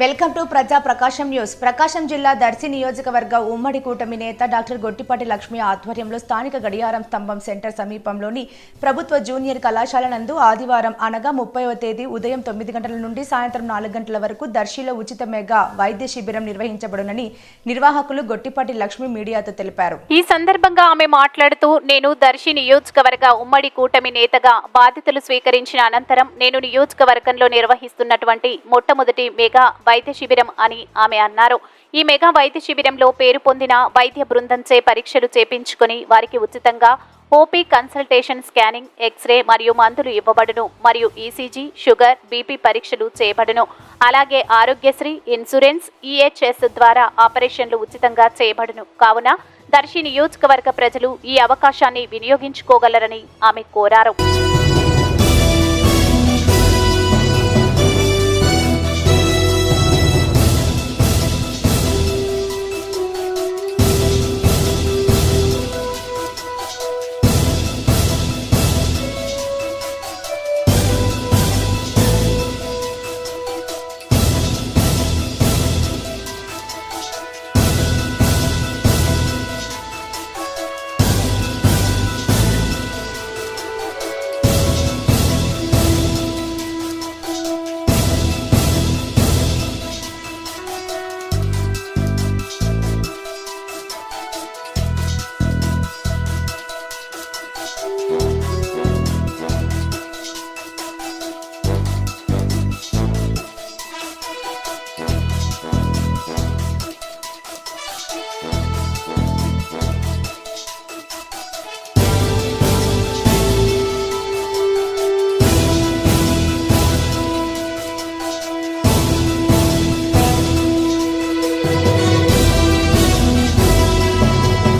Welcome to ప్రజా ప్రకాశం news. ప్రకాశం జిల్లా దర్శి నియోజకవర్గ ఉమ్మడి కూటమి నేత డాక్టర్ గొట్టిపాటి లక్ష్మి ఆధ్వర్యంలో స్థానిక గడియారం స్తంభం సెంటర్ సమీపంలోని ప్రభుత్వ జూనియర్ కళాశాల నందు ఆదివారం అనగా ముప్పైవ తేదీ ఉదయం తొమ్మిది గంటల నుండి సాయంత్రం నాలుగు గంటల వరకు దర్శిలో ఉచిత మెగా వైద్య శిబిరం నిర్వహించబడునని నిర్వాహకులు గొట్టిపాటి లక్ష్మి మీడియాతో తెలిపారు. ఈ సందర్భంగా ఆమె మాట్లాడుతూ నేను దర్శి నియోజకవర్గ ఉమ్మడి కూటమి నేతగా బాధ్యతలు స్వీకరించిన అనంతరం నేను నియోజకవర్గంలో నిర్వహిస్తున్నటువంటి మొట్టమొదటి మెగా వైద్య శిబిరం అని ఆమె అన్నారు. ఈ మెగా వైద్య శిబిరంలో పేరు పొందిన వైద్య బృందంచే పరీక్షలు చేపించుకుని వారికి ఉచితంగా ఓపీ కన్సల్టేషన్ స్కానింగ్ ఎక్స్రే మరియు మందులు ఇవ్వబడును మరియు ఈసీజీ షుగర్ బీపీ పరీక్షలు చేయబడును. అలాగే ఆరోగ్యశ్రీ ఇన్సూరెన్స్ ఈహెచ్ఎస్ ద్వారా ఆపరేషన్లు ఉచితంగా చేయబడును. కావున దర్శి నియోజకవర్గ ప్రజలు ఈ అవకాశాన్ని వినియోగించుకోగలరని ఆమె కోరారు.